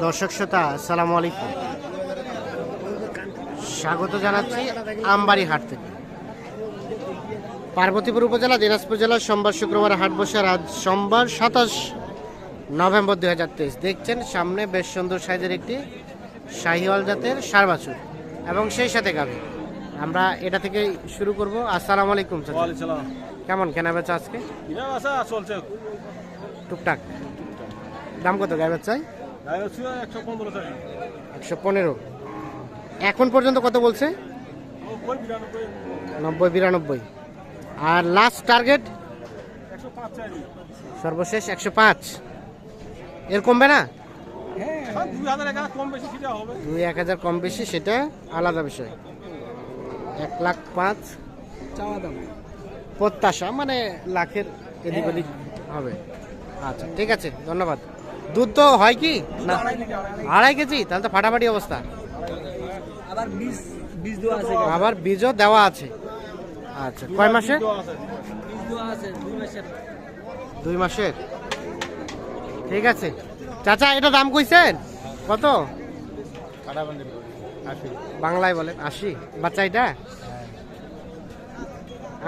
দর্শক শ্রোতা আসসালামু আলাইকুম। স্বাগত জানাচ্ছি আমবাড়ি হাট থেকে। পার্বতীপুর উপজেলা দিনাজপুর জেলার সোমবার শুক্রবার হাট বসার আজ সোমবার সাতাশ নভেম্বর দুই হাজার তেইশ। দেখছেন সামনে বেশ সুন্দর সাইজের একটি শাহিওয়াল জাতের সার বাছুর এবং সেই সাথে গাভী। আমরা এটা থেকে শুরু করব। আসসালামু আলাইকুম। কেমন কেনা বেচা আজকে? চলছে। টুকটাক। দাম কত গায়ে হচ্ছে একশো পনেরো। এখন পর্যন্ত কত বলছে? নব্বই, বিরানব্বই। আর লাস্ট টার্গেট সর্বশেষ একশো পাঁচ। এর কমবে না? দুই একা হাজার কম বেশি, সেটা আলাদা বিষয়। এক লাখ পাঁচ। প্রত্যাশা মানে লাখের এদিক ওদিক হবে। আচ্ছা ঠিক আছে, ধন্যবাদ। দুধ তো হয় কি? না। আড়াই কেজি? তাহলে তো ফাটাফাটি অবস্থা। আবার বীজও দেওয়া আছে। আচ্ছা কয় মাসে? দুই মাসের। দুই মাসের। ঠিক আছে। চাচা এটা দাম কইছেন? কত? বাংলায় বলেন আশি। বাচ্চা এটা?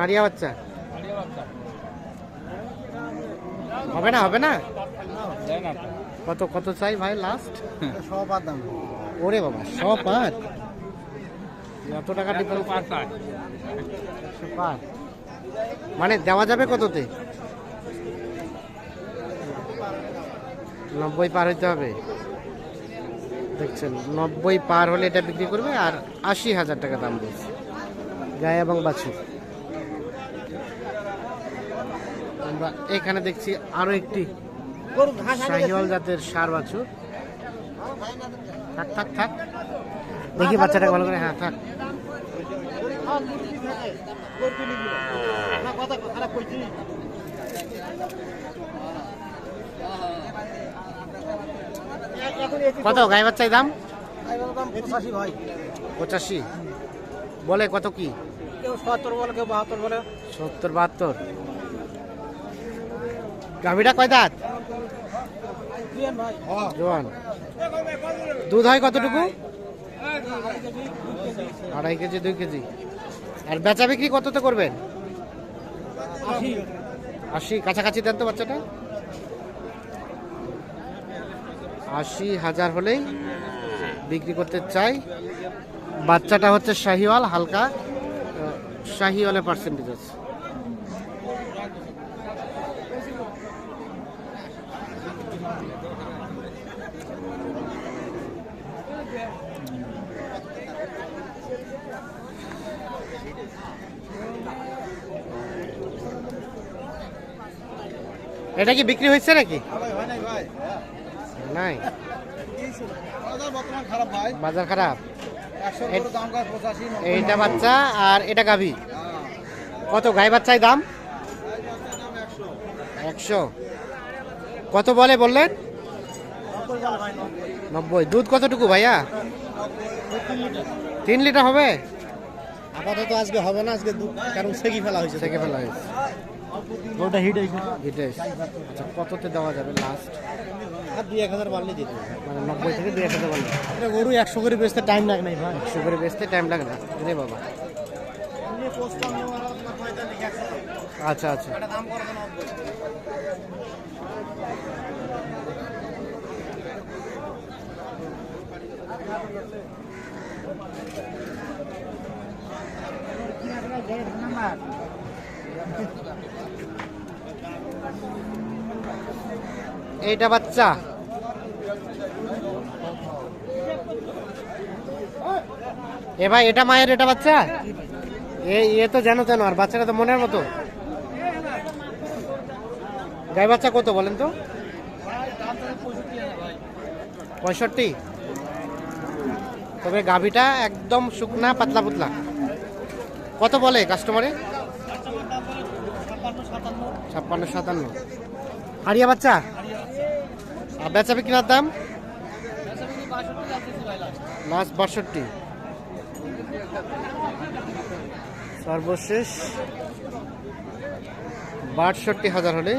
আরিয়া বাচ্চা? হবে না হবে না? কত কত চাই ভাই লাস্ট দাম। ওরে বাবা সব এত টাকা ডিফারেন্স মানে দেওয়া যাবে কততে? নব্বই পার হইতে হবে। দেখছেন নব্বই পার হলে এটা বিক্রি করবে আর আশি হাজার টাকা দাম বলছে গায়ে এবং বাছুর। আমরা এখানে দেখছি আরও একটি শাহিওয়াল জাতের সার বাছুর। থাক থাক থাক। দেখি বাচ্চাটা ভালো করে হ্যাঁ থাক। কত গায়ে বাচ্চাই দাম? পঁচাশি। বলে কত কি? সত্তর বলে কেউ বাহাত্তর বলে। সত্তর বাহাত্তর। গাভিটা কয় দাঁত? দুধ হয় কতটুকু? আড়াই কেজি, দুই কেজি। আর বেচা বিক্রি কততে করবেন? আশি। কাছাকাছি দেন তো বাচ্চাটা। আশি হাজার হলেই বিক্রি করতে চাই। বাচ্চাটা হচ্ছে শাহিওয়াল, হালকা শাহিওয়ালের পার্সেন্টেজ আছে। এটা কি বিক্রি হয়েছে নাকি? নাই। বাজার খারাপ। এইটা বাচ্চা আর এটা গাভী। কত? গাই বাচ্চায় দাম? একশো। কত বলে বললেন? নব্বই। দুধ কতটুকু ভাইয়া? তিন লিটার হবে? আপাতত আজকে হবে না আজকে দু- কারণ সেকি ফেলা হয়েছে। থেকে ফেলা হয়েছে। ওটা হিট হয়েছে। হিটে আচ্ছা কততে দেওয়া যাবে লাস্ট আর দুই এক হাজার বাড়লে দিতে মানে নব্বই থেকে দুই এক হাজার বলবে এটা গরু একশো করে বেচতে টাইম লাগে নাই ভাই। একশো করে বেচতে টাইম লাগে না। রে বাবা। আচ্ছা আচ্ছা। এইটা বাচ্চা। এ ভাই, এটা মায়ের, এটা বাচ্চা? এ তো জানো জানো আর বাচ্চাটা তো মনের মতো। গাই বাচ্চা কত বলেন তো? পঁয়ষট্টি। তবে গাভিটা একদম শুকনা, পাতলা, পুতলা। কত বলে কাস্টমারে ছাপ্পান্ন, সাতান্ন। হারিয়া বাচ্চা? বেচা বিক্রির দাম? লাস্ট বাষট্টি সর্বশেষ বাষট্টি হাজার হলে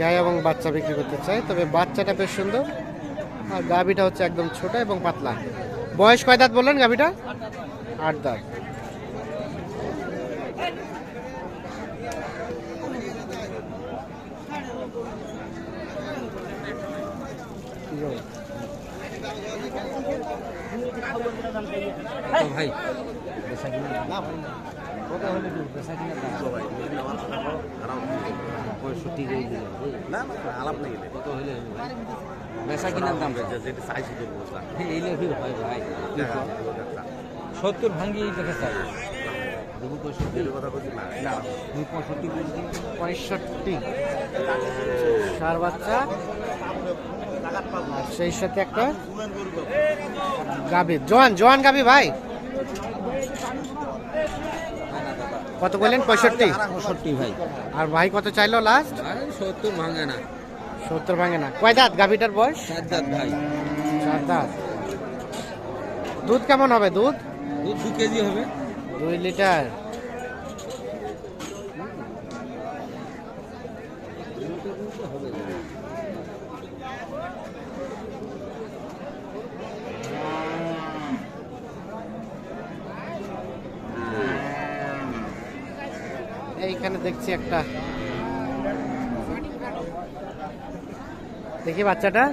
গায়ে এবং বাচ্চা বিক্রি করতে চাই তবে বাচ্চাটা বেশ সুন্দর আর গাভিটা হচ্ছে একদম ছোট এবং পাতলা। বয়স কয় দাঁত বললেন গাভিটা? আট দাঁত। ভাই। কিনা পঁয়ষট্টি করে দিলাম না না আলাপ নেই কত হলে কিনার দাম? যেটা চাইছি এই লেখির হয় ভাই। কি কর? সত্তর ভাঙ্গি দেখে চাই দেবো পঁয়ষট্টি। না। পঁয়ষট্টি সার বাচ্চা। আর সেই সাথে একটা গাভি জোয়ান জোয়ান গাভি ভাই। কত বললেন? পঁয়ষট্টি? পঁয়ষট্টি ভাই। আর ভাই কত চাইলো লাস্ট সত্তর ভাঙে না। সত্তর ভাঙে না। কয় দাঁত গাভিটার বয়স? চার দাঁত ভাই। চার দাঁত। দুধ কেমন হবে দুধ? দুধ দু কেজি হবে। দুই লিটার। এইখানে দেখছি একটা। দেখি বাচ্চাটা?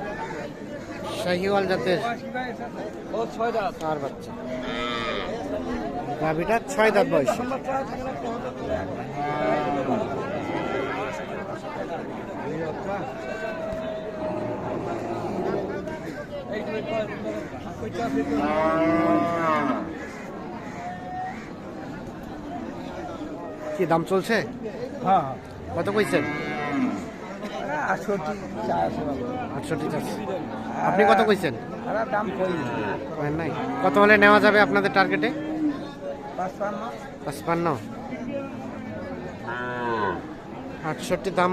শাহিওয়াল জাতের। আর বাচ্চা। গাভিটা ছয় দাঁত বয়স। কি দাম চলছে? হ্যাঁ। কত কইছেন? আটষট্টি আপনি কত কইছেন? নাই। কত হলে নেওয়া যাবে আপনাদের টার্গেটে পাঁচপান্ন। আটষট্টি দাম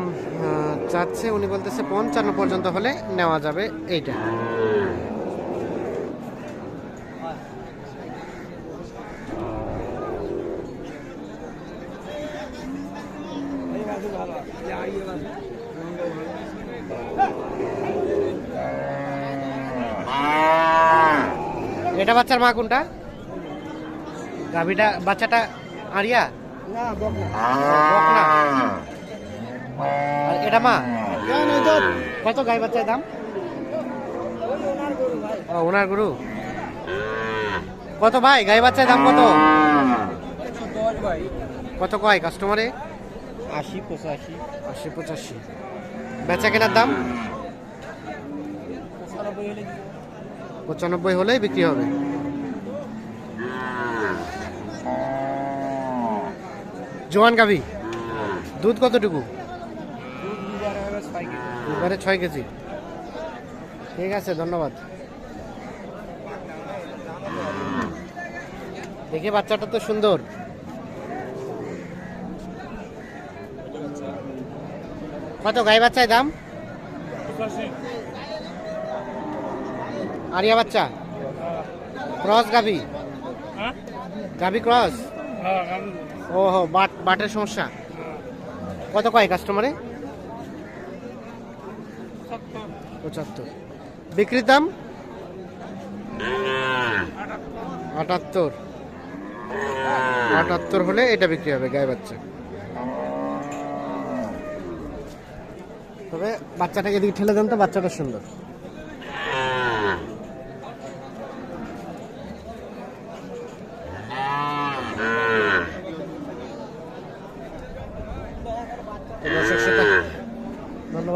চাচ্ছে। উনি বলতেছে পঞ্চান্ন পর্যন্ত হলে নেওয়া যাবে এইটা। এটা বাচ্চার মা কোনটা? গাভিটা বাচ্চাটা আরিয়া? না বকনা। বকনা। আর এটা মা? কত গাই বাচ্চার দাম? ও ওনার গুরু। কত ভাই? গাই বাচ্চার দাম কত? কত কয় কাস্টমারে আশি পঁচাশি। আশি পঁচাশি। বেচা কেনার দাম? পঁচানব্বই হলেই বিক্রি হবে। জোয়ান গাভি, দুধ কতটুকু? এবারে ছয় কেজি। ঠিক আছে, ধন্যবাদ। দেখি, বাচ্চাটা তো সুন্দর। কত গাই বাচ্চায় দাম? আরিয়া বাচ্চা। ক্রস গাভি। গাভি ক্রস? ও হো বাট বাটের সমস্যা। কত কয় কাস্টমারে পঁচাত্তর। বিক্রির দাম? আটাত্তর। আটাত্তর হলে এটা বিক্রি হবে গায়ে বাচ্চা। তবে বাচ্চাটাকে এদিকে ঠেলে দেন তো বাচ্চাটা সুন্দর তো দর্শক শ্রোতা, ধন্যবাদ